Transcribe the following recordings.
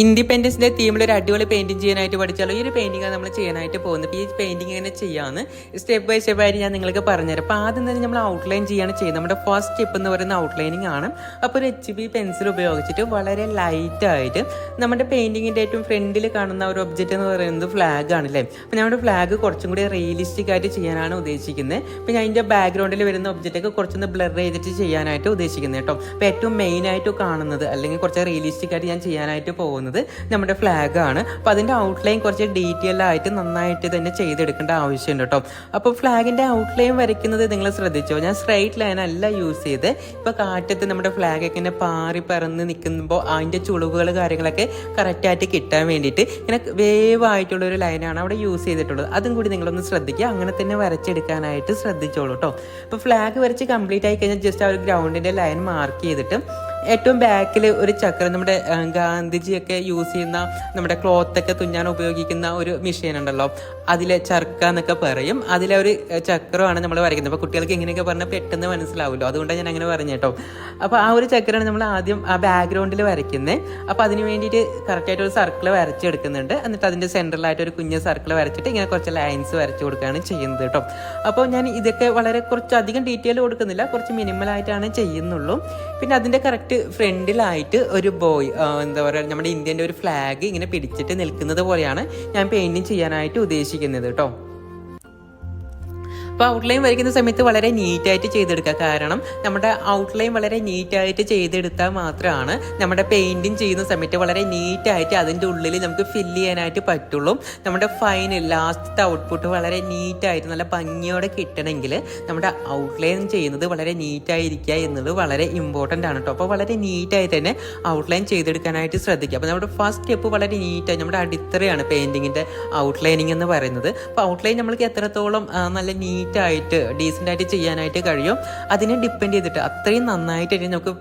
Independence day തീമിൽ ഒരു അടിപൊളി painting ചെയ്യാനായിട്ട് പഠിച്ചാലോ? ഈ ഒരു പെയിന്റിംഗ് നമ്മൾ ചെയ്യാനായിട്ട് പോകുന്നത്. ഈ പെയിന്റിങ് എങ്ങനെ ചെയ്യാമെന്ന് സ്റ്റെപ്പ് ബൈ സ്റ്റെപ്പ് ആയിട്ട് ഞാൻ നിങ്ങൾക്ക് പറഞ്ഞുതരാം. അപ്പോൾ ആദ്യം തന്നെ നമ്മൾ ഔട്ട്ലൈൻ ചെയ്യാണ് ചെയ്യുന്നത്. നമ്മുടെ ഫസ്റ്റ് സ്റ്റെപ്പ് എന്ന് പറയുന്ന ഔട്ട്ലൈനിങ് ആണ്. അപ്പോൾ ഒരു എച്ച് ബി പെൻസിൽ ഉപയോഗിച്ചിട്ട് വളരെ ലൈറ്റായിട്ട് നമ്മുടെ പെയിന്റിങ്ങിന്റെ ഏറ്റവും ഫ്രണ്ടിൽ കാണുന്ന ഒരു ഒബ്ജക്റ്റ് എന്ന് പറയുന്നത് ഫ്ലാഗ് ആണല്ലേ അപ്പോൾ നമ്മുടെ ഫ്ലാഗ് കുറച്ചും കൂടി റിയലിസ്റ്റിക് ആയിട്ട് ചെയ്യാനാണ് ഉദ്ദേശിക്കുന്നത്. അപ്പോൾ ഞാൻ അതിന്റെ ബാക്ക്ഗ്രൗണ്ടിൽ വരുന്ന ഒബ്ജക്റ്റൊക്കെ കുറച്ചൊന്ന് ബ്ലർ ചെയ്തിട്ട് ചെയ്യാനായിട്ട് ഉദ്ദേശിക്കുന്നത് കേട്ടോ. അപ്പോൾ ഏറ്റവും മെയിനായിട്ട് കാണുന്നത് അല്ലെങ്കിൽ കുറച്ച് റിയലിസ്റ്റിക് ആയിട്ട് ഞാൻ ചെയ്യാനായിട്ട് പോകുന്നത് നമ്മുടെ ഫ്ലാഗ് ആണ്. അപ്പോൾ അതിന്റെ ഔട്ട്ലൈൻ കുറച്ച് ഡീറ്റെയിൽ ആയിട്ട് നന്നായിട്ട് തന്നെ ചെയ്തെടുക്കേണ്ട ആവശ്യമുണ്ട് കേട്ടോ. അപ്പോൾ ഫ്ലാഗിന്റെ ഔട്ട്ലൈൻ വരയ്ക്കുന്നത് നിങ്ങൾ ശ്രദ്ധിച്ചോ? ഞാൻ സ്ട്രൈറ്റ് ലൈൻ അല്ല യൂസ് ചെയ്ത് ഇപ്പോൾ കാറ്റത്ത് നമ്മുടെ ഫ്ലാഗ് ഒക്കെ ഇങ്ങനെ പാറി പറന്ന് നിൽക്കുമ്പോൾ അതിന്റെ ചുളിവുകൾ കാര്യങ്ങളൊക്കെ കറക്റ്റായിട്ട് കിട്ടാൻ വേണ്ടിയിട്ട് ഇങ്ങനെ വേവ് ആയിട്ടുള്ള ഒരു ലൈനാണ് അവിടെ യൂസ് ചെയ്തിട്ടുള്ളത്. അതും കൂടി നിങ്ങളൊന്ന് ശ്രദ്ധിക്കുക. അങ്ങനെ തന്നെ വരച്ചെടുക്കാനായിട്ട് ശ്രദ്ധിച്ചോളൂ കേട്ടോ. അപ്പോൾ ഫ്ലാഗ് വരച്ച് കംപ്ലീറ്റ് ആയി കഴിഞ്ഞാൽ ജസ്റ്റ് ആ ഒരു ഗ്രൗണ്ടിന്റെ ലൈൻ മാർക്ക് ചെയ്തിട്ട് ഏറ്റവും ബാക്കിൽ ഒരു ചക്രം നമ്മുടെ ഗാന്ധിജിയൊക്കെ യൂസ് ചെയ്യുന്ന നമ്മുടെ ക്ലോത്തൊക്കെ തുന്നാൻ ഉപയോഗിക്കുന്ന ഒരു മെഷീൻ ഉണ്ടല്ലോ. അതിലെ ചർക്ക എന്നൊക്കെ പറയും. അതിലെ ഒരു ചക്രമാണ് നമ്മൾ വരയ്ക്കുന്നത്. അപ്പോൾ കുട്ടികൾക്ക് ഇങ്ങനെയൊക്കെ പറഞ്ഞാൽ പെട്ടെന്ന് മനസ്സിലാവുമല്ലോ അതുകൊണ്ടാണ് ഞാൻ അങ്ങനെ പറഞ്ഞു കേട്ടോ. അപ്പോൾ ആ ഒരു ചക്രമാണ് നമ്മൾ ആദ്യം ആ ബാക്ക്ഗ്രൗണ്ടിൽ വരയ്ക്കുന്നത് അപ്പോൾ അതിന് വേണ്ടിയിട്ട് കറക്റ്റായിട്ട് ഒരു സർക്കിൾ വരച്ചെടുക്കുന്നുണ്ട്. എന്നിട്ട് അതിന്റെ സെൻട്രലായിട്ട് ഒരു കുഞ്ഞ് സർക്കിൾ വരച്ചിട്ട് ഇങ്ങനെ കുറച്ച് ലൈൻസ് വരച്ച് കൊടുക്കുകയാണ് ചെയ്യുന്നത് കേട്ടോ. അപ്പോൾ ഞാൻ ഇതൊക്കെ വളരെ കുറച്ച് അധികം ഡീറ്റെയിൽ കൊടുക്കുന്നില്ല. കുറച്ച് മിനിമലായിട്ടാണ് ചെയ്യുന്നുള്ളൂ. പിന്നെ അതിന്റെ കറക്റ്റ് ഫ്രണ്ടിലായിട്ട് ഒരു ബോയ് എന്താ പറയുക നമ്മുടെ ഇന്ത്യന്റെ ഒരു ഫ്ലാഗ് ഇങ്ങനെ പിടിച്ചിട്ട് നിൽക്കുന്നത് പോലെയാണ് ഞാൻ പെയിന്റിങ് ചെയ്യാനായിട്ട് ഉദ്ദേശിക്കുന്നത് കേട്ടോ അപ്പോൾ ഔട്ട്ലൈൻ വരയ്ക്കുന്ന സമയത്ത് വളരെ നീറ്റായിട്ട് ചെയ്തെടുക്കുക. കാരണം നമ്മുടെ ഔട്ട്ലൈൻ വളരെ നീറ്റായിട്ട് ചെയ്തെടുത്താൽ മാത്രമാണ് നമ്മുടെ പെയിന്റിങ് ചെയ്യുന്ന സമയത്ത് വളരെ നീറ്റായിട്ട് അതിന്റെ ഉള്ളിൽ നമുക്ക് ഫില്ല് ചെയ്യാനായിട്ട് പറ്റുള്ളൂ. നമ്മുടെ ഫൈനൽ ലാസ്റ്റത്തെ ഔട്ട്പുട്ട് വളരെ നീറ്റായിട്ട് നല്ല ഭംഗിയോടെ കിട്ടണമെങ്കിൽ നമ്മുടെ ഔട്ട്ലൈൻ ചെയ്യുന്നത് വളരെ നീറ്റായിരിക്കുക എന്നത് വളരെ ഇമ്പോർട്ടന്റ് ആണ് കേട്ടോ. അപ്പോൾ വളരെ നീറ്റായി തന്നെ ഔട്ട്ലൈൻ ചെയ്തെടുക്കാനായിട്ട് ശ്രദ്ധിക്കുക. അപ്പോൾ നമ്മുടെ ഫസ്റ്റ് സ്റ്റെപ്പ് വളരെ നീറ്റായി നമ്മുടെ അടിത്തറയാണ് പെയിന്റിങ്ങിന്റെ ഔട്ട്ലൈനിങ് എന്ന് പറയുന്നത്. അപ്പോൾ ഔട്ട്ലൈൻ നമ്മൾക്ക് എത്രത്തോളം നല്ല നല്ല നീറ്റായിട്ട് ഡീസെന്റ് ആയിട്ട് ചെയ്യാനായിട്ട് കഴിയും. അതിനെ ഡിപ്പെൻഡ് ചെയ്തിട്ട് അത്രയും നന്നായിട്ട് നമുക്ക്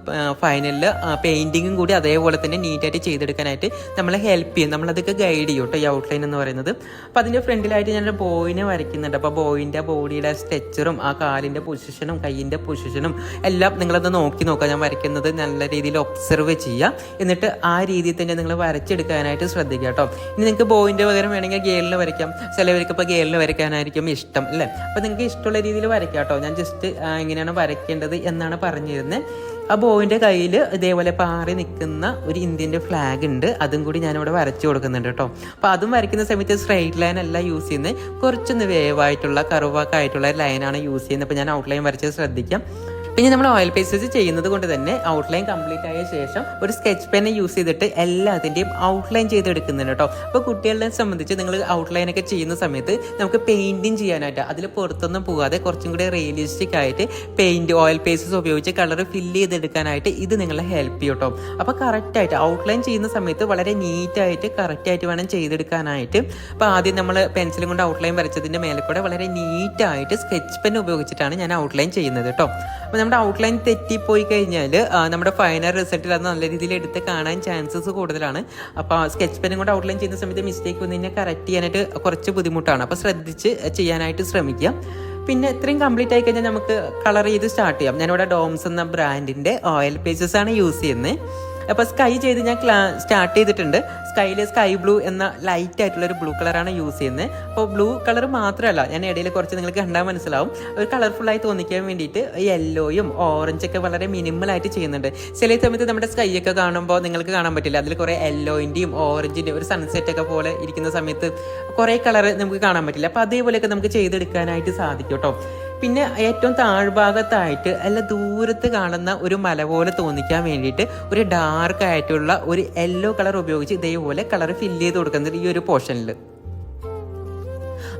ഫൈനലിൽ പെയിന്റിങ്ങും കൂടി അതേപോലെ തന്നെ നീറ്റായിട്ട് ചെയ്തെടുക്കാനായിട്ട് നമ്മളെ ഹെൽപ്പ് ചെയ്യും. നമ്മളതൊക്കെ ഗൈഡ് ചെയ്യും കേട്ടോ ഈ ഔട്ട്ലൈൻ എന്ന് പറയുന്നത്. അപ്പോൾ അതിന്റെ ഫ്രണ്ടിലായിട്ട് ഞാൻ ബോയിനെ വരയ്ക്കുന്നുണ്ട്. അപ്പോൾ ബോയിന്റെ ബോഡിയുടെ സ്ട്രെച്ചറും ആ കാലിന്റെ പൊസിഷനും കയ്യിന്റെ പൊസിഷനും എല്ലാം നിങ്ങളത് നോക്കി നോക്കുക ഞാൻ വരയ്ക്കുന്നത് നല്ല രീതിയിൽ ഒബ്സർവ് ചെയ്യുക എന്നിട്ട് ആ രീതിയിൽ തന്നെ നിങ്ങൾ വരച്ചെടുക്കാനായിട്ട് ശ്രദ്ധിക്കുക കേട്ടോ. ഇനി നിങ്ങൾക്ക് ബോയിന്റെ പകരം വേണമെങ്കിൽ ഗേളിൽ വരയ്ക്കാം. ചിലവർക്ക് ഇപ്പോൾ ഗേളിൽ വരയ്ക്കാനായിരിക്കും ഇഷ്ടം അല്ലേ? അപ്പോൾ നിങ്ങൾക്ക് ഇഷ്ടമുള്ള രീതിയിൽ വരയ്ക്കാം കേട്ടോ. ഞാൻ ജസ്റ്റ് എങ്ങനെയാണ് വരയ്ക്കേണ്ടത് എന്നാണ് പറഞ്ഞിരുന്നത് ആ ബോയിന്റെ കയ്യിൽ ഇതേപോലെ പാറി നിൽക്കുന്ന ഒരു ഇന്ത്യന്റെ ഫ്ലാഗ് ഉണ്ട്. അതും കൂടി ഞാനിവിടെ വരച്ചു കൊടുക്കുന്നുണ്ട് കേട്ടോ. അപ്പോൾ അതും വരയ്ക്കുന്ന സമയത്ത് സ്ട്രെയിറ്റ് ലൈൻ അല്ല യൂസ് ചെയ്യുന്നത് കുറച്ചൊന്ന് വേവായിട്ടുള്ള കറുവാക്കായിട്ടുള്ള ലൈനാണ് യൂസ് ചെയ്യുന്നത് അപ്പോൾ ഞാൻ ഔട്ട്ലൈൻ വരച്ചത് ശ്രദ്ധിക്കാം. പിന്നെ നമ്മൾ ഓയിൽ പേസ്റ്റേഴ്സ് ചെയ്യുന്നത് കൊണ്ട് തന്നെ ഔട്ട്ലൈൻ കംപ്ലീറ്റ് ആയ ശേഷം ഒരു സ്കെച്ച് പെൻ യൂസ് ചെയ്തിട്ട് എല്ലാത്തിന്റെയും ഔട്ട്ലൈൻ ചെയ്തെടുക്കുന്നുണ്ട് കേട്ടോ അപ്പോൾ കുട്ടികളെ സംബന്ധിച്ച് നിങ്ങൾ ഔട്ട്ലൈൻ ഒക്കെ ചെയ്യുന്ന സമയത്ത് നമുക്ക് പെയിന്റിങ് ചെയ്യാനായിട്ട് അതിൽ പുറത്തൊന്നും പോകാതെ കുറച്ചും കൂടി റിയലിസ്റ്റിക് ആയിട്ട് പെയിന്റ് ഓയിൽ പേസ്റ്റേഴ്സ് ഉപയോഗിച്ച് കളർ ഫില്ല് ചെയ്തെടുക്കാനായിട്ട് ഇത് നിങ്ങളെ ഹെൽപ്പ് ചെയ്യും കേട്ടോ അപ്പോൾ കറക്റ്റായിട്ട് ഔട്ട്ലൈൻ ചെയ്യുന്ന സമയത്ത് വളരെ നീറ്റായിട്ട് കറക്റ്റായിട്ട് വേണം ചെയ്തെടുക്കാനായിട്ട്. അപ്പോൾ ആദ്യം നമ്മൾ പെൻസിലും കൊണ്ട് ഔട്ട്ലൈൻ വരച്ചതിന്റെ മേലെ കൂടെ വളരെ നീറ്റായിട്ട് സ്കെച്ച് പെൻ ഉപയോഗിച്ചിട്ടാണ് ഞാൻ ഔട്ട്ലൈൻ ചെയ്യുന്നത് കേട്ടോ അപ്പോൾ നമ്മുടെ ഔട്ട്ലൈൻ തെറ്റിപ്പോയി കഴിഞ്ഞാൽ നമ്മുടെ ഫൈനൽ റിസൾട്ടിൽ അത് നല്ല രീതിയിൽ എടുത്ത് കാണാൻ ചാൻസസ് കൂടുതലാണ്. അപ്പോൾ സ്കെച്ച് പെന്നും കൊണ്ട് ഔട്ട്ലൈൻ ചെയ്യുന്ന സമയത്ത് മിസ്റ്റേക്ക് വന്നു കഴിഞ്ഞാൽ കറക്റ്റ് ചെയ്യാനായിട്ട് കുറച്ച് ബുദ്ധിമുട്ടാണ്. അപ്പോൾ ശ്രദ്ധിച്ച് ചെയ്യാനായിട്ട് ശ്രമിക്കുക പിന്നെ ഇത്രയും കംപ്ലീറ്റ് ആയി കഴിഞ്ഞാൽ നമുക്ക് കളർ ചെയ്ത് സ്റ്റാർട്ട് ചെയ്യാം. ഞാനിവിടെ ഡോംസ് എന്ന ബ്രാൻഡിന്റെ ഓയിൽ പേജസ് ആണ് യൂസ് ചെയ്യുന്നത് അപ്പോൾ സ്കൈ ചെയ്ത് ഞാൻ സ്റ്റാർട്ട് ചെയ്തിട്ടുണ്ട്. സ്കൈയിൽ സ്കൈ ബ്ലൂ എന്ന ലൈറ്റ് ആയിട്ടുള്ള ഒരു ബ്ലൂ കളറാണ് യൂസ് ചെയ്യുന്നത് അപ്പോൾ ബ്ലൂ കളർ മാത്രമല്ല ഞാൻ ഇടയിൽ കുറച്ച് നിങ്ങൾക്ക് കണ്ടാൽ മനസ്സിലാവും. ഒരു കളർഫുള്ളായി തോന്നിക്കാൻ വേണ്ടിയിട്ട് യെല്ലോയും ഓറഞ്ചൊക്കെ വളരെ മിനിമലായിട്ട് ചെയ്യുന്നുണ്ട്. ചില സമയത്ത് നമ്മുടെ സ്കൈ ഒക്കെ കാണുമ്പോൾ നിങ്ങൾക്ക് കാണാൻ പറ്റില്ല. അതിൽ കുറേ യെല്ലോയിന്റെയും ഓറഞ്ചിന്റെയും ഒരു സൺസെറ്റ് ഒക്കെ പോലെ ഇരിക്കുന്ന സമയത്ത് കുറേ കളർ നമുക്ക് കാണാൻ പറ്റില്ല. അപ്പോൾ അതേപോലെയൊക്കെ നമുക്ക് ചെയ്തെടുക്കാനായിട്ട് സാധിക്കും കേട്ടോ പിന്നെ ഏറ്റവും താഴ്ഭാഗത്തായിട്ട് അല്ല ദൂരത്ത് കാണുന്ന ഒരു മല പോലെ തോന്നിക്കാൻ വേണ്ടിയിട്ട് ഒരു ഡാർക്ക് ആയിട്ടുള്ള ഒരു യെല്ലോ കളർ ഉപയോഗിച്ച് ഇതേപോലെ കളർ ഫില്ല് ചെയ്ത് കൊടുക്കുന്നത് ഈ ഒരു പോർഷനിൽ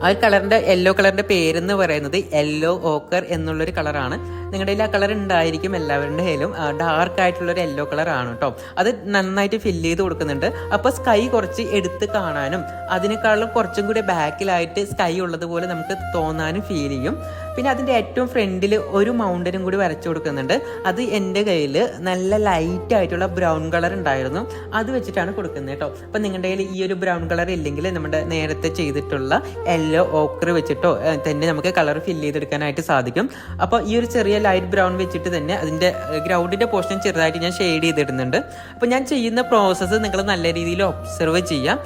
ആ കളറിന്റെ യെല്ലോ കളറിന്റെ പേരെന്ന് പറയുന്നത് യെല്ലോ ഓക്കർ എന്നുള്ളൊരു കളറാണ് നിങ്ങളുടെ ആ കളർ ഉണ്ടായിരിക്കും എല്ലാവരുടെ കയ്യിലും. ഡാർക്ക് ആയിട്ടുള്ള ഒരു യെല്ലോ കളർ ആണ് കേട്ടോ അത് നന്നായിട്ട് ഫില്ല് ചെയ്ത് കൊടുക്കുന്നുണ്ട്. അപ്പോൾ സ്കൈ കുറച്ച് എടുത്ത് കാണാനും അതിനേക്കാളും കുറച്ചും കൂടി ബാക്കിലായിട്ട് സ്കൈ ഉള്ളതുപോലെ നമുക്ക് തോന്നാനും ഫീൽ ചെയ്യും. പിന്നെ അതിന്റെ ഏറ്റവും ഫ്രണ്ടിൽ ഒരു മൗണ്ടനും കൂടി വരച്ചു കൊടുക്കുന്നുണ്ട്. അത് എന്റെ കയ്യിൽ നല്ല ലൈറ്റ് ആയിട്ടുള്ള ബ്രൗൺ കളർ ഉണ്ടായിരുന്നു. അത് വെച്ചിട്ടാണ് കൊടുക്കുന്നത് കേട്ടോ അപ്പം നിങ്ങളുടെ കയ്യിൽ ഈ ഒരു ബ്രൗൺ കളർ ഇല്ലെങ്കിൽ നമ്മുടെ നേരത്തെ ചെയ്തിട്ടുള്ള യെല്ലോ ഓക്കർ വെച്ചിട്ടോ തന്നെ നമുക്ക് കളർ ഫില്ല് ചെയ്തെടുക്കാനായിട്ട് സാധിക്കും. അപ്പോൾ ഈ ഒരു ചെറിയ ലൈറ്റ് ബ്രൗൺ വെച്ചിട്ട് തന്നെ അതിന്റെ ഗ്രൗണ്ടിന്റെ പോർഷൻ ചെറുതായിട്ട് ഞാൻ ഷെയ്ഡ് ചെയ്തിടുന്നുണ്ട്. അപ്പോൾ ഞാൻ ചെയ്യുന്ന പ്രോസസ്സ് നിങ്ങൾ നല്ല രീതിയിൽ ഒബ്സർവ് ചെയ്യാം.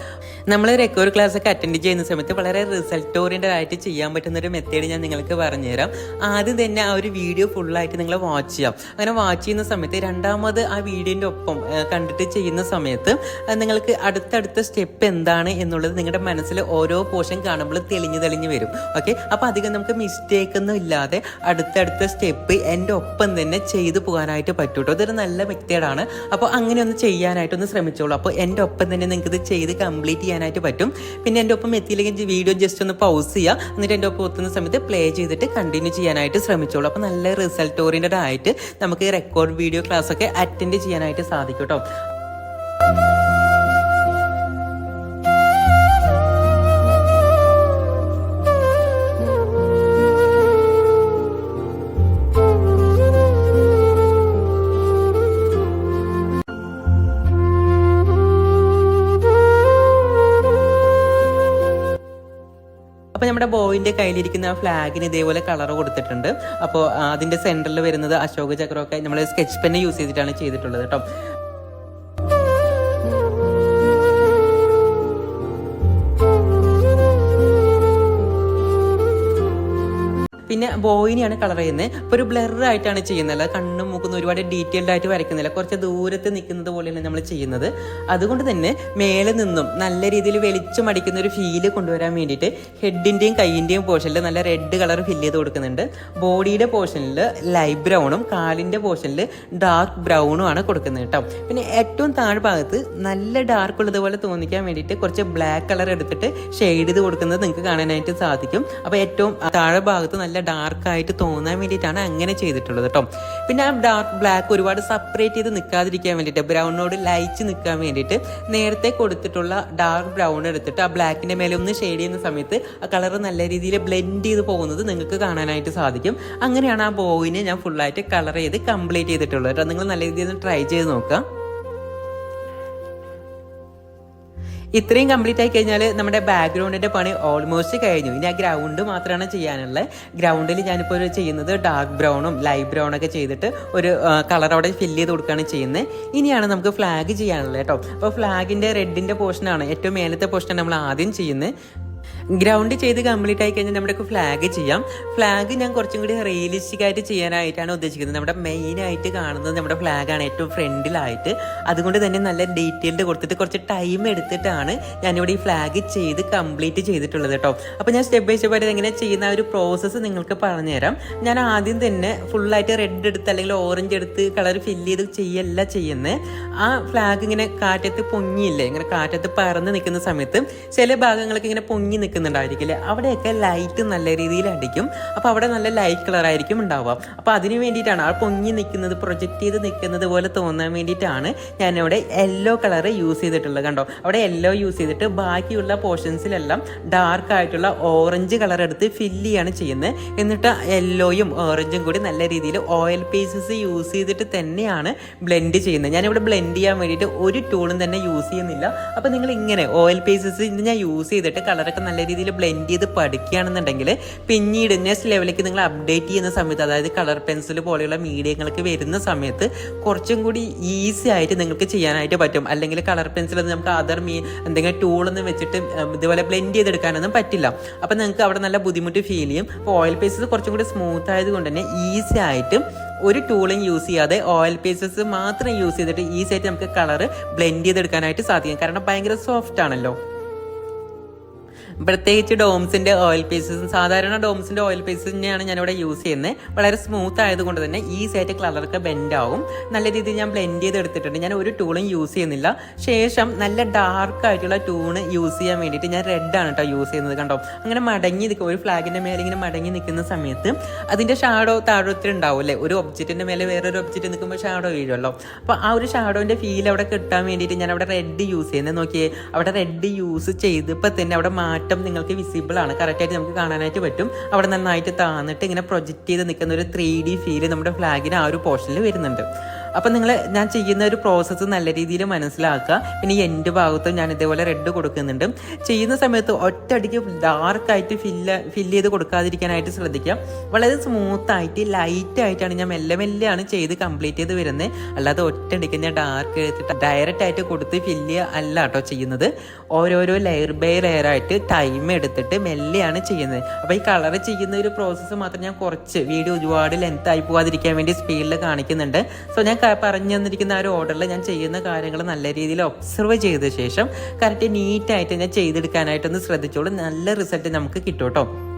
നമ്മൾ റെക്കോർ ക്ലാസ് ഒക്കെ അറ്റൻഡ് ചെയ്യുന്ന സമയത്ത് വളരെ റിസൾട്ട് ഓറിയന്റഡ് ആയിട്ട് ചെയ്യാൻ പറ്റുന്ന ഒരു മെത്തേഡ് ഞാൻ നിങ്ങൾക്ക് പറഞ്ഞുതരാം. ആദ്യം തന്നെ ആ ഒരു വീഡിയോ ഫുള്ളായിട്ട് നിങ്ങൾ വാച്ച് ചെയ്യാം. അങ്ങനെ വാച്ച് ചെയ്യുന്ന സമയത്ത് രണ്ടാമത് ആ വീഡിയോന്റെ ഒപ്പം കണ്ടിട്ട് ചെയ്യുന്ന സമയത്ത് നിങ്ങൾക്ക് അടുത്തടുത്ത സ്റ്റെപ്പ് എന്താണ് എന്നുള്ളത് നിങ്ങളുടെ മനസ്സിൽ ഓരോ പോർഷൻ കാണുമ്പോൾ തെളിഞ്ഞു തെളിഞ്ഞു വരും. ഓക്കെ അപ്പോൾ അധികം നമുക്ക് മിസ്റ്റേക്ക് ഒന്നും ഇല്ലാതെ അടുത്തടുത്ത സ്റ്റെപ്പ് എന്റെ ഒപ്പം തന്നെ ചെയ്തു പോകാനായിട്ട് പറ്റും കേട്ടോ ഇതൊരു നല്ല വ്യക്തിയാണ് അപ്പോൾ അങ്ങനെ ഒന്ന് ചെയ്യാനായിട്ടൊന്ന് ശ്രമിച്ചോളൂ. അപ്പോൾ എന്റെ ഒപ്പം തന്നെ നിങ്ങൾക്ക് ഇത് ചെയ്ത് കംപ്ലീറ്റ് ചെയ്യാനായിട്ട് പറ്റും. പിന്നെ എന്റെ ഒപ്പം എത്തിയില്ലെങ്കിൽ വീഡിയോ ജസ്റ്റ് ഒന്ന് പൗസ് ചെയ്യുക എന്നിട്ട് എന്റെ ഒപ്പം എത്തുന്ന സമയത്ത് പ്ലേ ചെയ്തിട്ട് കണ്ടിന്യൂ ചെയ്യാനായിട്ട് ശ്രമിച്ചോളൂ. അപ്പോൾ നല്ല റിസൾട്ട് ഓറിയന്റഡ് ആയിട്ട് നമുക്ക് റെക്കോർഡ് വീഡിയോ ക്ലാസ് ഒക്കെ അറ്റൻഡ് ചെയ്യാനായിട്ട് സാധിക്കും കേട്ടോ അപ്പോൾ നമ്മുടെ ബോയിന്റെ കയ്യിലിരിക്കുന്ന ആ ഫ്ലാഗിന് ഇതേപോലെ കളർ കൊടുത്തിട്ടുണ്ട്. അപ്പോൾ അതിന്റെ സെന്ററിൽ വരുന്നത് അശോക ചക്രമൊക്കെ നമ്മൾ സ്കെച്ച് പെന്ന് യൂസ് ചെയ്തിട്ടാണ് ചെയ്തിട്ടുള്ളത് കേട്ടോ. പിന്നെ ബോയിനെയാണ് കളർ ചെയ്യുന്നത്. ഇപ്പോൾ ഒരു ബ്ലർ ആയിട്ടാണ് ചെയ്യുന്നത്. കണ്ണും മൂക്കുന്ന ഒരുപാട് ഡീറ്റെയിൽഡ് ആയിട്ട് വരയ്ക്കുന്നില്ല. കുറച്ച് ദൂരത്ത് നിൽക്കുന്നത് പോലെയാണ് നമ്മൾ ചെയ്യുന്നത്. അതുകൊണ്ട് തന്നെ മേലെ നിന്നും നല്ല രീതിയിൽ വെളിച്ചം അടിക്കുന്ന ഒരു ഫീൽ കൊണ്ടുവരാൻ വേണ്ടിയിട്ട് ഹെഡിന്റെയും കൈയിന്റെയും പോർഷനിൽ നല്ല റെഡ് കളർ ഫില്ല് ചെയ്ത് കൊടുക്കുന്നുണ്ട്. ബോഡിയുടെ പോർഷനിൽ ലൈറ്റ് ബ്രൗണും കാലിന്റെ പോർഷനിൽ ഡാർക്ക് ബ്രൗണും ആണ് കൊടുക്കുന്നത് കേട്ടോ പിന്നെ ഏറ്റവും താഴ്ഭാഗത്ത് നല്ല ഡാർക്ക് ഉള്ളതുപോലെ തോന്നിക്കാൻ വേണ്ടിയിട്ട് കുറച്ച് ബ്ലാക്ക് കളർ എടുത്തിട്ട് ഷെയ്ഡ് ചെയ്ത് കൊടുക്കുന്നത് നിങ്ങൾക്ക് കാണാനായിട്ട് സാധിക്കും. അപ്പോൾ ഏറ്റവും താഴെ ഭാഗത്ത് നല്ല ഡാർക്ക് ആയിട്ട് തോന്നാൻ വേണ്ടിയിട്ടാണ് അങ്ങനെ ചെയ്തിട്ടുള്ളത് കേട്ടോ പിന്നെ ആ ഡാർക്ക് ബ്ലാക്ക് ഒരുപാട് സെപ്പറേറ്റ് ചെയ്ത് നിൽക്കാതിരിക്കാൻ വേണ്ടിയിട്ട് ബ്രൗണിനോട് ലയിച്ച് നിൽക്കാൻ വേണ്ടിയിട്ട് നേരത്തെ കൊടുത്തിട്ടുള്ള ഡാർക്ക് ബ്രൗൺ എടുത്തിട്ട് ആ ബ്ലാക്കിന്റെ മേലെ ഒന്ന് ഷെയ്ഡ് ചെയ്യുന്ന സമയത്ത് ആ കളർ നല്ല രീതിയിൽ ബ്ലെൻഡ് ചെയ്ത് പോകുന്നത് നിങ്ങൾക്ക് കാണാനായിട്ട് സാധിക്കും. അങ്ങനെയാണ് ആ ബോയിനെ ഞാൻ ഫുള്ളായിട്ട് കളർ ചെയ്ത് കംപ്ലീറ്റ് ചെയ്തിട്ടുള്ളത് കേട്ടോ നിങ്ങൾ നല്ല രീതിയിൽ ട്രൈ ചെയ്ത് നോക്കുക. ഇത്രയും കംപ്ലീറ്റ് ആയി കഴിഞ്ഞാൽ നമ്മുടെ ബാക്ക്ഗ്രൗണ്ടിന്റെ പണി ഓൾമോസ്റ്റ് കഴിഞ്ഞു. ഇനി ആ ഗ്രൗണ്ട് മാത്രമാണ് ചെയ്യാനുള്ളത് ഗ്രൗണ്ടിൽ ഞാനിപ്പോൾ ഒരു ചെയ്യുന്നത് ഡാർക്ക് ബ്രൗണും ലൈറ്റ് ബ്രൗൺ ഒക്കെ ചെയ്തിട്ട് ഒരു കളർ അവിടെ ഫില്ല് ചെയ്ത് കൊടുക്കുകയാണ് ചെയ്യുന്നത് ഇനിയാണ് നമുക്ക് ഫ്ലാഗ് ചെയ്യാനുള്ളത് കേട്ടോ. അപ്പോൾ ഫ്ലാഗിന്റെ റെഡിന്റെ പോർഷനാണ് ഏറ്റവും മേലത്തെ പോർഷൻ നമ്മൾ ആദ്യം ചെയ്യുന്നത് ഗ്രൗണ്ട് ചെയ്ത് കംപ്ലീറ്റ് ആയി കഴിഞ്ഞാൽ നമ്മുടെ ഫ്ലാഗ് ചെയ്യാം. ഫ്ലാഗ് ഞാൻ കുറച്ചും കൂടി റിയലിസ്റ്റിക് ആയിട്ട് ചെയ്യാനായിട്ടാണ് ഉദ്ദേശിക്കുന്നത്. നമ്മുടെ മെയിൻ ആയിട്ട് കാണുന്നത് നമ്മുടെ ഫ്ലാഗാണ് ഏറ്റവും ഫ്രണ്ടിലായിട്ട് അതുകൊണ്ട് തന്നെ നല്ല ഡീറ്റെയിൽഡ് കൊടുത്തിട്ട് കുറച്ച് ടൈം എടുത്തിട്ടാണ് ഞാനിവിടെ ഈ ഫ്ലാഗ് ചെയ്ത് കംപ്ലീറ്റ് ചെയ്തിട്ടുള്ളത് കേട്ടോ അപ്പോൾ ഞാൻ സ്റ്റെപ്പ് ബൈ സ്റ്റെപ്പ് ആയിട്ട് എങ്ങനെ ചെയ്യുന്ന ഒരു പ്രോസസ്സ് നിങ്ങൾക്ക് പറഞ്ഞുതരാം. ഞാൻ ആദ്യം തന്നെ ഫുള്ളായിട്ട് റെഡ് എടുത്ത് അല്ലെങ്കിൽ ഓറഞ്ച് എടുത്ത് കളർ ഫില്ല് ചെയ്ത് ചെയ്യല്ല ചെയ്യുന്നത് ആ ഫ്ലാഗ് ഇങ്ങനെ കാറ്റത്ത് പൊങ്ങിയില്ലേ? ഇങ്ങനെ കാറ്റത്ത് പറന്ന് നിൽക്കുന്ന സമയത്ത് ചില ഭാഗങ്ങളൊക്കെ ഇങ്ങനെ പൊങ്ങി നിൽക്കുന്നുണ്ടായിരിക്കില്ലേ അവിടെയൊക്കെ ലൈറ്റ് നല്ല രീതിയിൽ അടിക്കും. അപ്പോൾ അവിടെ നല്ല ലൈറ്റ് കളർ ആയിരിക്കും ഉണ്ടാവുക. അപ്പോൾ അതിന് വേണ്ടിയിട്ടാണ് ആ പൊങ്ങി നിൽക്കുന്നത് പ്രൊജക്റ്റ് ചെയ്ത് നിൽക്കുന്നത് പോലെ തോന്നാൻ വേണ്ടിയിട്ടാണ് ഞാനിവിടെ യെല്ലോ കളർ യൂസ് ചെയ്തിട്ടുള്ളത് കണ്ടോ? അവിടെ യെല്ലോ യൂസ് ചെയ്തിട്ട് ബാക്കിയുള്ള പോർഷൻസിലെല്ലാം ഡാർക്ക് ആയിട്ടുള്ള ഓറഞ്ച് കളർ എടുത്ത് ഫില്ല് ചെയ്യാണ് ചെയ്യുന്നത്. എന്നിട്ട് യെല്ലോയും ഓറഞ്ചും കൂടി നല്ല രീതിയിൽ ഓയിൽ പീസസ് യൂസ് ചെയ്തിട്ട് തന്നെയാണ് ബ്ലെൻഡ് ചെയ്യുന്നത്. ഞാനിവിടെ ബ്ലെൻഡ് ചെയ്യാൻ വേണ്ടിയിട്ട് ഒരു ടൂളും തന്നെ യൂസ് ചെയ്യുന്നില്ല. അപ്പോൾ നിങ്ങൾ ഇങ്ങനെ ഓയിൽ പീസസ് ഞാൻ യൂസ് ചെയ്തിട്ട് കളറൊക്കെ നല്ല രീതിയിൽ ബ്ലെൻഡ് ചെയ്ത് പഠിക്കുകയാണെന്നുണ്ടെങ്കിൽ പിന്നീട് നെക്സ്റ്റ് ലെവലിലേക്ക് നിങ്ങൾ അപ്ഡേറ്റ് ചെയ്യുന്ന സമയത്ത് അതായത് കളർ പെൻസിൽ പോലെയുള്ള മീഡിയങ്ങൾക്ക് വരുന്ന സമയത്ത് കുറച്ചും കൂടി ഈസി ആയിട്ട് നിങ്ങൾക്ക് ചെയ്യാനായിട്ട് പറ്റും. അല്ലെങ്കിൽ കളർ പെൻസിൽ നമുക്ക് അതർ മീ എന്തെങ്കിലും ടൂളൊന്നും വെച്ചിട്ട് ഇതുപോലെ ബ്ലെൻഡ് ചെയ്തെടുക്കാനൊന്നും പറ്റില്ല. അപ്പം നിങ്ങൾക്ക് അവിടെ നല്ല ബുദ്ധിമുട്ട് ഫീൽ ചെയ്യും. അപ്പോൾ ഓയിൽ പേസസ് കുറച്ചും കൂടി സ്മൂത്ത് ആയതുകൊണ്ട് തന്നെ ഈസി ആയിട്ട് ഒരു ടൂളും യൂസ് ചെയ്യാതെ ഓയിൽ പേസസ് മാത്രം യൂസ് ചെയ്തിട്ട് ഈസി ആയിട്ട് നമുക്ക് കളർ ബ്ലെൻഡ് ചെയ്തെടുക്കാനായിട്ട് സാധിക്കും. കാരണം ഭയങ്കര സോഫ്റ്റ് ആണല്ലോ. പ്രത്യേകിച്ച് ഡോംസിന്റെ ഓയിൽ പീസസും സാധാരണ ഡോംസിന്റെ ഓയിൽ പീസസ് തന്നെയാണ് ഞാനിവിടെ യൂസ് ചെയ്യുന്നത്. വളരെ സ്മൂത്ത് ആയതുകൊണ്ട് തന്നെ ഈ ആയിട്ട് കളറൊക്കെ ബെൻഡ് ആവും. നല്ല രീതിയിൽ ഞാൻ ബ്ലെൻഡ് ചെയ്ത് എടുത്തിട്ടുണ്ട് ഞാൻ ഒരു ടൂളും യൂസ് ചെയ്യുന്നില്ല. ശേഷം നല്ല ഡാർക്ക് ആയിട്ടുള്ള ടൂണ് യൂസ് ചെയ്യാൻ വേണ്ടിയിട്ട് ഞാൻ റെഡാണ് കേട്ടോ യൂസ് ചെയ്യുന്നത് കണ്ടോ? അങ്ങനെ മടങ്ങി നിൽക്കും ഒരു ഫ്ലാഗിന്റെ മേലെ ഇങ്ങനെ മടങ്ങി നിൽക്കുന്ന സമയത്ത് അതിന്റെ ഷാഡോ അല്ലേ? ഒരു ഒബ്ജക്റ്റിന്റെ മേലെ വേറൊരു ഒബ്ജക്റ്റ് നിൽക്കുമ്പോൾ ഷാഡോ വീഴുമല്ലോ അപ്പോൾ ആ ഒരു ഷാഡോന്റെ ഫീൽ അവിടെ കിട്ടാൻ വേണ്ടിയിട്ട് ഞാൻ അവിടെ റെഡ് യൂസ് ചെയ്യുന്നത്. നോക്കിയേ അവിടെ റെഡ് യൂസ് ചെയ്തപ്പോൾ തന്നെ അവിടെ മാറ്റം നിങ്ങൾക്ക് വിസിബിൾ ആണ്. കറക്റ്റായിട്ട് നമുക്ക് കാണാനായിട്ട് പറ്റും. അവിടെ നന്നായിട്ട് താന്നിട്ട് ഇങ്ങനെ പ്രൊജക്റ്റ് ചെയ്ത് നിൽക്കുന്ന ഒരു ത്രീ ഡി ഫീൽ നമ്മുടെ ഫ്ലാഗിന് ആ ഒരു പോർഷനിൽ വരുന്നുണ്ട്. അപ്പം നിങ്ങൾ ഞാൻ ചെയ്യുന്ന ഒരു പ്രോസസ്സ് നല്ല രീതിയിൽ മനസ്സിലാക്കുക. പിന്നെ എന്റെ ഭാഗത്തും ഞാൻ ഇതേപോലെ റെഡ് കൊടുക്കുന്നുണ്ട്. ചെയ്യുന്ന സമയത്ത് ഒറ്റയടിക്ക് ഡാർക്കായിട്ട് ഫില്ല് ഫില്ല് ചെയ്ത് കൊടുക്കാതിരിക്കാനായിട്ട് ശ്രദ്ധിക്കുക. വളരെ സ്മൂത്തായിട്ട് ലൈറ്റായിട്ടാണ് ഞാൻ മെല്ലെ മെല്ലെയാണ് ചെയ്ത് കംപ്ലീറ്റ് ചെയ്ത് വരുന്നത് അല്ലാതെ ഒറ്റയടിക്ക് ഞാൻ ഡാർക്ക് എടുത്തിട്ട് ഡയറക്റ്റ് ആയിട്ട് കൊടുത്ത് ഫില്ല് അല്ല കേട്ടോ ചെയ്യുന്നത്. ഓരോരോ ലെയർ ബൈ ലെയർ ആയിട്ട് ടൈം എടുത്തിട്ട് മെല്ലെയാണ് ചെയ്യുന്നത്. അപ്പോൾ ഈ കളർ ചെയ്യുന്ന ഒരു പ്രോസസ്സ് മാത്രം ഞാൻ കുറച്ച് വീഡിയോ ഒരുപാട് ലെങ്ത് ആയി പോകാതിരിക്കാൻ വേണ്ടി സ്പീഡിൽ കാണിക്കുന്നുണ്ട്. സോ ഞാൻ പറഞ്ഞു തന്നിരിക്കുന്ന ആ ഒരു ഓർഡറിൽ ഞാൻ ചെയ്യുന്ന കാര്യങ്ങൾ നല്ല രീതിയിൽ ഒബ്സർവ് ചെയ്ത ശേഷം കറക്റ്റ് നീറ്റായിട്ട് ഞാൻ ചെയ്തെടുക്കാനായിട്ടൊന്ന് ശ്രദ്ധിച്ചോളൂ. നല്ല റിസൾട്ട് നമുക്ക് കിട്ടും കേട്ടോ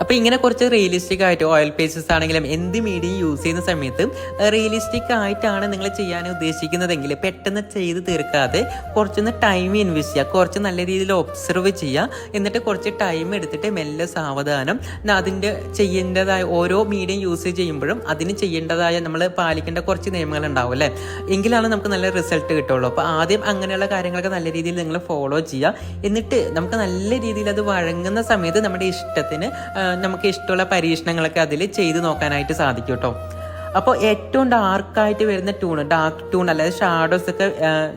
അപ്പോൾ ഇങ്ങനെ കുറച്ച് റിയലിസ്റ്റിക് ആയിട്ട് ഓയിൽ പേസ്റ്റ്സ് ആണെങ്കിലും എന്ത് മീഡിയം യൂസ് ചെയ്യുന്ന സമയത്ത് റിയലിസ്റ്റിക് ആയിട്ടാണ് നിങ്ങൾ ചെയ്യാൻ ഉദ്ദേശിക്കുന്നതെങ്കിൽ പെട്ടെന്ന് ചെയ്ത് തീർക്കാതെ കുറച്ചൊന്ന് ടൈം ഇൻവെസ്റ്റ് ചെയ്യുക കുറച്ച് നല്ല രീതിയിൽ ഒബ്സർവ് ചെയ്യുക എന്നിട്ട് കുറച്ച് ടൈം എടുത്തിട്ട് മെല്ലെ സാവധാനം അതിന്റെ ചെയ്യേണ്ടതായ ഓരോ മീഡിയം യൂസ് ചെയ്യുമ്പോഴും അതിന് ചെയ്യേണ്ടതായ നമ്മൾ പാലിക്കേണ്ട കുറച്ച് നിയമങ്ങൾ ഉണ്ടാവും അല്ലേ? എങ്കിലാണ് നമുക്ക് നല്ല റിസൾട്ട് കിട്ടുള്ളൂ. അപ്പോൾ ആദ്യം അങ്ങനെയുള്ള കാര്യങ്ങളൊക്കെ നല്ല രീതിയിൽ നിങ്ങൾ ഫോളോ ചെയ്യുക. എന്നിട്ട് നമുക്ക് നല്ല രീതിയിൽ അത് വഴങ്ങുന്ന സമയത്ത് നമ്മുടെ ഇഷ്ടത്തിന് നമുക്ക് ഇഷ്ടമുള്ള പരീക്ഷണങ്ങളൊക്കെ അതിൽ ചെയ്തു നോക്കാനായിട്ട് സാധിക്കും കേട്ടോ അപ്പോൾ ഏറ്റവും ഡാർക്കായിട്ട് വരുന്ന ടൂൺ ഡാർക്ക് ടൂൺ അല്ലാതെ ഷാഡോസ് ഒക്കെ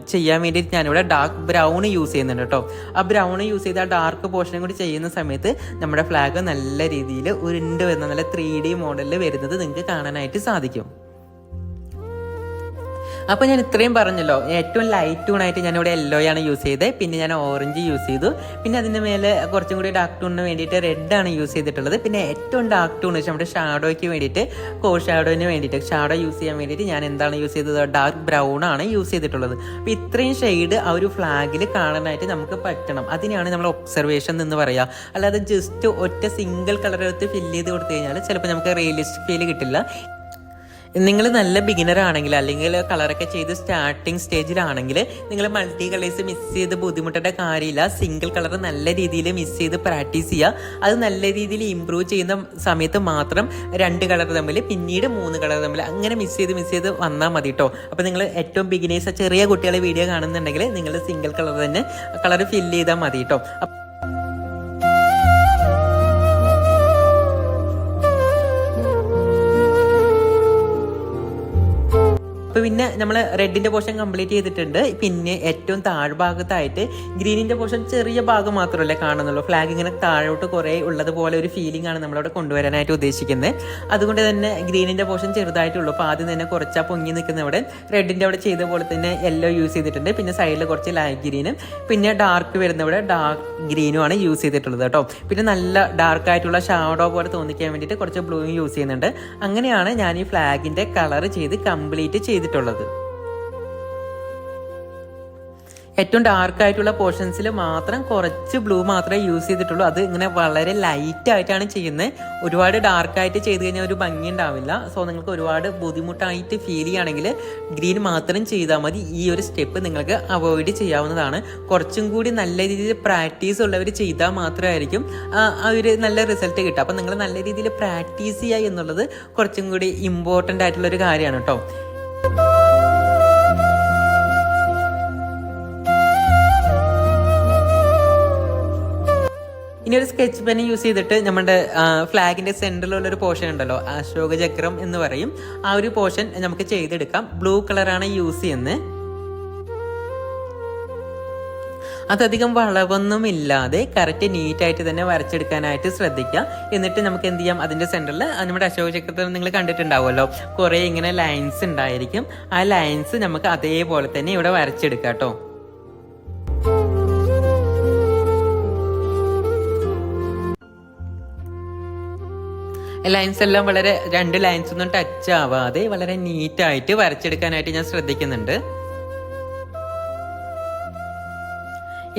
ചെയ്യാൻ വേണ്ടിയിട്ട് ഞാനിവിടെ ഡാർക്ക് ബ്രൗൺ യൂസ് ചെയ്യുന്നുണ്ട് കേട്ടോ ആ ബ്രൗൺ യൂസ് ചെയ്ത് ആ ഡാർക്ക് പോർഷനും കൂടി ചെയ്യുന്ന സമയത്ത് നമ്മുടെ ഫ്ലാഗ് നല്ല രീതിയിൽ ഉരുണ്ട് വരുന്ന നല്ല ത്രീ ഡി മോഡലിൽ വരുന്നത് നിങ്ങൾക്ക് കാണാനായിട്ട് സാധിക്കും. അപ്പോൾ ഞാൻ ഇത്രയും പറഞ്ഞല്ലോ ഏറ്റവും ലൈറ്റ് ടൂണായിട്ട് ഞാനിവിടെ യെല്ലോയാണ് യൂസ് ചെയ്തത് പിന്നെ ഞാൻ ഓറഞ്ച് യൂസ് ചെയ്തു. പിന്നെ അതിന്റെ മേലെ കുറച്ചും കൂടി ഡാർക്ക് ടൂണിന് വേണ്ടിയിട്ട് റെഡ് ആണ് യൂസ് ചെയ്തിട്ടുള്ളത്. പിന്നെ ഏറ്റവും ഡാർക്ക് ടൂൺ വെച്ചാൽ നമ്മുടെ ഷാഡോയ്ക്ക് വേണ്ടിയിട്ട് കോ ഷാഡോയിന് വേണ്ടിയിട്ട് ഷാഡോ യൂസ് ചെയ്യാൻ വേണ്ടിയിട്ട് ഞാൻ എന്താണ് യൂസ് ചെയ്തത്? ഡാർക്ക് ബ്രൗൺ ആണ് യൂസ് ചെയ്തിട്ടുള്ളത്. അപ്പോൾ ഇത്രയും ഷെയ്ഡ് ആ ഒരു ഫ്ലാഗിൽ കാണാനായിട്ട് നമുക്ക് പറ്റണം. അതിനാണ് നമ്മൾ ഒബ്സർവേഷൻ എന്ന് പറയുക അല്ലാതെ ജസ്റ്റ് ഒറ്റ സിംഗിൾ കളർ എടുത്ത് ഫില്ല് ചെയ്ത് കൊടുത്തു കഴിഞ്ഞാൽ ചിലപ്പോൾ നമുക്ക് റിയലിസ്റ്റിക് ഫീൽ കിട്ടില്ല. നിങ്ങൾ നല്ല ബിഗിനർ ആണെങ്കിൽ അല്ലെങ്കിൽ കളറൊക്കെ ചെയ്ത് സ്റ്റാർട്ടിങ് സ്റ്റേജിലാണെങ്കിൽ നിങ്ങൾ മൾട്ടി കളേഴ്സ് മിസ് ചെയ്ത് ബുദ്ധിമുട്ടേണ്ട കാര്യമില്ല. സിംഗിൾ കളർ നല്ല രീതിയിൽ മിസ് ചെയ്ത് പ്രാക്ടീസ് ചെയ്യുക. അത് നല്ല രീതിയിൽ ഇമ്പ്രൂവ് ചെയ്യുന്ന സമയത്ത് മാത്രം രണ്ട് കളർ തമ്മിൽ പിന്നീട് മൂന്ന് കളർ തമ്മിൽ അങ്ങനെ മിസ് ചെയ്ത് മിസ് ചെയ്ത് വന്നാൽ മതി കേട്ടോ അപ്പോൾ നിങ്ങൾ ഏറ്റവും ബിഗിനേഴ്സ് ചെറിയ കുട്ടികളെ വീഡിയോ കാണുന്നുണ്ടെങ്കിൽ നിങ്ങൾ സിംഗിൾ കളർ തന്നെ കളർ ഫില്ല് ചെയ്താൽ മതി കേട്ടോ അപ്പോൾ പിന്നെ നമ്മൾ റെഡിന്റെ പോർഷൻ കംപ്ലീറ്റ് ചെയ്തിട്ടുണ്ട്. പിന്നെ ഏറ്റവും താഴ്ഭാഗത്തായിട്ട് ഗ്രീനിന്റെ പോർഷൻ ചെറിയ ഭാഗം മാത്രമല്ലേ കാണുന്നുള്ളൂ. ഫ്ലാഗ് ഇങ്ങനെ താഴോട്ട് കുറേ ഉള്ളതുപോലെ ഒരു ഫീലിംഗ് ആണ് നമ്മളവിടെ കൊണ്ടുവരാനായിട്ട് ഉദ്ദേശിക്കുന്നത്. അതുകൊണ്ട് തന്നെ ഗ്രീനിന്റെ പോർഷൻ ചെറുതായിട്ടുള്ളൂ. അപ്പോൾ ആദ്യം തന്നെ കുറച്ചാ പൊങ്ങി നിൽക്കുന്ന അവിടെ റെഡിന്റെ അവിടെ ചെയ്ത പോലെ തന്നെ യെല്ലോ യൂസ് ചെയ്തിട്ടുണ്ട്. പിന്നെ സൈഡിൽ കുറച്ച് ലൈറ്റ് ഗ്രീനും പിന്നെ ഡാർക്ക് വരുന്നവിടെ ഡാർക്ക് ഗ്രീനും ആണ് യൂസ് ചെയ്തിട്ടുള്ളത് കേട്ടോ. പിന്നെ നല്ല ഡാർക്ക് ആയിട്ടുള്ള ഷാഡോ പോലെ തോന്നിക്കാൻ വേണ്ടിയിട്ട് കുറച്ച് ബ്ലൂയും യൂസ് ചെയ്യുന്നുണ്ട്. അങ്ങനെയാണ് ഞാൻ ഈ ഫ്ലാഗിന്റെ കളർ ചെയ്ത് കംപ്ലീറ്റ് ചെയ്തിട്ടുള്ളത്? ഏറ്റവും ഡാർക്ക് ആയിട്ടുള്ള പോർഷൻസിൽ മാത്രം കുറച്ച് ബ്ലൂ മാത്രമേ യൂസ് ചെയ്തിട്ടുള്ളൂ. അത് ഇങ്ങനെ വളരെ ലൈറ്റ് ആയിട്ടാണ് ചെയ്യുന്നത്. ഒരുപാട് ഡാർക്ക് ആയിട്ട് ചെയ്ത് കഴിഞ്ഞാൽ ഒരു ഭംഗി ഉണ്ടാവില്ല. സോ നിങ്ങൾക്ക് ഒരുപാട് ബുദ്ധിമുട്ടായിട്ട് ഫീൽ ചെയ്യുകയാണെങ്കിൽ ഗ്രീൻ മാത്രം ചെയ്താൽ മതി. ഈ ഒരു സ്റ്റെപ്പ് നിങ്ങൾക്ക് അവോയ്ഡ് ചെയ്യാവുന്നതാണ്. കുറച്ചും കൂടി നല്ല രീതിയിൽ പ്രാക്ടീസ് ഉള്ളവർ ചെയ്താൽ മാത്രമായിരിക്കും ആ ഒരു നല്ല റിസൾട്ട് കിട്ടുക. അപ്പം നിങ്ങൾ നല്ല രീതിയിൽ പ്രാക്ടീസ് ചെയ്യുക എന്നുള്ളത് കുറച്ചും കൂടി ഇമ്പോർട്ടന്റ് ആയിട്ടുള്ളൊരു കാര്യമാണ് കേട്ടോ ഇനി ഒരു സ്കെച്ച് പെൻ യൂസ് ചെയ്തിട്ട് നമ്മുടെ ഫ്ലാഗിന്റെ സെന്ററിലുള്ള ഒരു പോർഷൻ ഉണ്ടല്ലോ അശോക ചക്രം എന്ന് പറയും. ആ ഒരു പോർഷൻ നമുക്ക് ചെയ്തെടുക്കാം. ബ്ലൂ കളറാണ് യൂസ് ചെയ്യുന്നത് അതധികം വളവൊന്നും ഇല്ലാതെ കറക്റ്റ് നീറ്റായിട്ട് തന്നെ വരച്ചെടുക്കാനായിട്ട് ശ്രദ്ധിക്കുക എന്നിട്ട് നമുക്ക് എന്ത് ചെയ്യാം? അതിന്റെ സെന്ററിൽ നമ്മുടെ അശോക ചക്രത്തിൽ നിങ്ങൾ കണ്ടിട്ടുണ്ടാവുമല്ലോ. കുറേ ഇങ്ങനെ ലൈൻസ് ഉണ്ടായിരിക്കും. ആ ലൈൻസ് നമുക്ക് അതേപോലെ തന്നെ ഇവിടെ വരച്ചെടുക്കാം കേട്ടോ. ലൈൻസ് എല്ലാം വളരെ രണ്ട് ലൈൻസ് ഒന്നും ടച്ച് ആവാതെ വളരെ നീറ്റായിട്ട് വരച്ചെടുക്കാനായിട്ട് ഞാൻ ശ്രദ്ധിക്കുന്നുണ്ട്.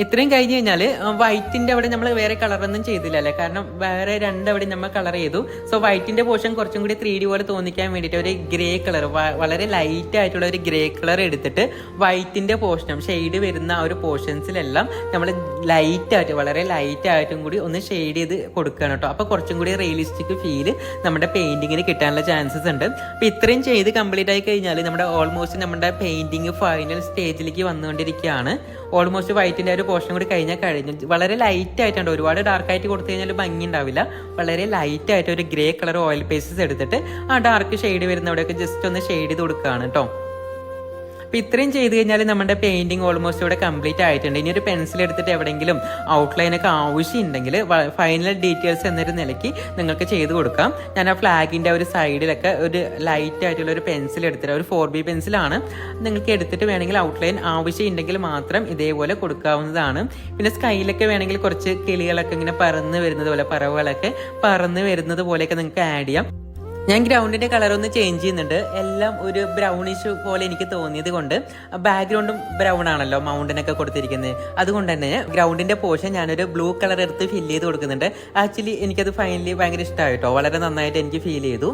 ഇത്രയും കഴിഞ്ഞ് കഴിഞ്ഞാൽ വൈറ്റിന്റെ അവിടെ നമ്മൾ വേറെ കളറൊന്നും ചെയ്തില്ല അല്ലേ? കാരണം വേറെ രണ്ട് അവിടെ നമ്മൾ കളർ ചെയ്തു. സോ വൈറ്റിന്റെ പോർഷൻ കുറച്ചും കൂടി ത്രീ ഡി പോലെ തോന്നിക്കാൻ വേണ്ടിയിട്ട് ഒരു ഗ്രേ കളർ വളരെ ലൈറ്റ് ആയിട്ടുള്ള ഒരു ഗ്രേ കളർ എടുത്തിട്ട് വൈറ്റിന്റെ പോർഷനും ഷെയ്ഡ് വരുന്ന ആ ഒരു പോർഷൻസിലെല്ലാം നമ്മൾ ലൈറ്റ് ആയിട്ട് വളരെ ലൈറ്റ് ആയിട്ടും കൂടി ഒന്ന് ഷെയ്ഡ് ചെയ്ത് കൊടുക്കുകയാണ് കേട്ടോ. അപ്പോൾ കുറച്ചും കൂടി റിയലിസ്റ്റിക് ഫീൽ നമ്മുടെ പെയിന്റിങ്ങിന് കിട്ടാനുള്ള ചാൻസസ് ഉണ്ട്. അപ്പോൾ ഇത്രയും ചെയ്ത് കംപ്ലീറ്റ് ആയി കഴിഞ്ഞാൽ നമ്മുടെ ഓൾമോസ്റ്റ് നമ്മുടെ പെയിന്റിങ് ഫൈനൽ സ്റ്റേജിലേക്ക് വന്നുകൊണ്ടിരിക്കുകയാണ്. ഓൾമോസ്റ്റ് വൈറ്റിന്റെ ഒരു പോർഷൻ കൂടി കഴിഞ്ഞാൽ കഴിഞ്ഞു. വളരെ ലൈറ്റ് ആയിട്ടുണ്ട്. ഒരുപാട് ഡാർക്ക് ആയിട്ട് കൊടുത്തു കഴിഞ്ഞാൽ ഭംഗി ഉണ്ടാവില്ല. വളരെ ലൈറ്റ് ആയിട്ട് ഒരു ഗ്രേ കളർ ഓയിൽ പേസ്റ്റസ് എടുത്തിട്ട് ആ ഡാർക്ക് ഷെയ്ഡ് വരുന്നവിടെയൊക്കെ ജസ്റ്റ് ഒന്ന് ഷെയ്ഡ് ചെയ്ത് കൊടുക്കുകയാണ് കേട്ടോ ഇത്രയും ചെയ്ത് കഴിഞ്ഞാൽ നമ്മുടെ പെയിന്റിങ് ഓൾമോസ്റ്റ് ഇവിടെ കംപ്ലീറ്റ് ആയിട്ടുണ്ട്. ഇനി ഒരു പെൻസിൽ എടുത്തിട്ട് എവിടെയെങ്കിലും ഔട്ട്ലൈനൊക്കെ ആവശ്യമുണ്ടെങ്കിൽ ഫൈനൽ ഡീറ്റെയിൽസ് എന്നൊരു നിലയ്ക്ക് നിങ്ങൾക്ക് ചെയ്ത് കൊടുക്കാം. ഞാൻ ആ ഫ്ലാഗിന്റെ ഒരു സൈഡിലൊക്കെ ഒരു ലൈറ്റ് ആയിട്ടുള്ള ഒരു പെൻസിൽ എടുത്തിട്ട് ഒരു ഫോർ ബി പെൻസിലാണ് നിങ്ങൾക്ക് എടുത്തിട്ട് വേണമെങ്കിൽ ഔട്ട്ലൈൻ ആവശ്യമുണ്ടെങ്കിൽ മാത്രം ഇതേപോലെ കൊടുക്കാവുന്നതാണ്. പിന്നെ സ്കൈയിലൊക്കെ വേണമെങ്കിൽ കുറച്ച് കിളികളൊക്കെ ഇങ്ങനെ പറന്ന് വരുന്നത് പോലെ പറവുകളൊക്കെ പറന്ന് വരുന്നത് പോലെയൊക്കെ നിങ്ങൾക്ക് ആഡ് ചെയ്യാം. ഞാൻ ഗ്രൗണ്ടിന്റെ കളർ ഒന്ന് ചേഞ്ച് ചെയ്യുന്നുണ്ട്. എല്ലാം ഒരു ബ്രൗണിഷ് പോലെ എനിക്ക് തോന്നിയത് കൊണ്ട് ബാക്ക്ഗ്രൗണ്ടും ബ്രൗൺ ആണല്ലോ മൗണ്ടനൊക്കെ കൊടുത്തിരിക്കുന്നത്. അതുകൊണ്ട് തന്നെ ഗ്രൗണ്ടിന്റെ പോർഷൻ ഞാനൊരു ബ്ലൂ കളർ എടുത്ത് ഫില്ല് ചെയ്ത് കൊടുക്കുന്നുണ്ട്. ആക്ച്വലി എനിക്കത് ഫൈനലി ഭയങ്കര ഇഷ്ടമായിട്ടോ വളരെ നന്നായിട്ട് എനിക്ക് ഫീൽ ചെയ്തു.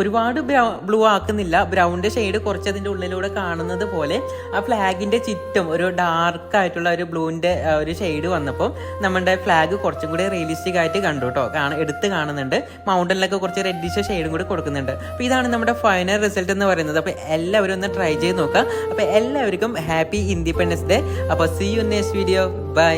ഒരുപാട് ബ്ലൂ ആക്കുന്നില്ല. ബ്രൗണിന്റെ ഷെയ്ഡ് കുറച്ച് അതിന്റെ ഉള്ളിലൂടെ കാണുന്നത് പോലെ ആ ഫ്ലാഗിന്റെ ചുറ്റും ഒരു ഡാർക്ക് ആയിട്ടുള്ള ഒരു ബ്ലൂവിന്റെ ഒരു ഷെയ്ഡ് വന്നപ്പോൾ നമ്മുടെ ഫ്ലാഗ് കുറച്ചും കൂടി റിയലിസ്റ്റിക് ആയിട്ട് കണ്ടു കേട്ടോ എടുത്ത് കാണുന്നുണ്ട്. മൗണ്ടനിലൊക്കെ കുറച്ച് റെഡിഷ് ഷെയ്ഡും കൂടി കൊടുക്കുന്നുണ്ട്. അപ്പോൾ ഇതാണ് നമ്മുടെ ഫൈനൽ റിസൾട്ട് എന്ന് പറയുന്നത്. അപ്പോൾ എല്ലാവരും ഒന്ന് ട്രൈ ചെയ്ത് നോക്കുക. അപ്പോൾ എല്ലാവർക്കും ഹാപ്പി ഇൻഡിപെൻഡൻസ് ഡേ അപ്പോൾ see you next video bye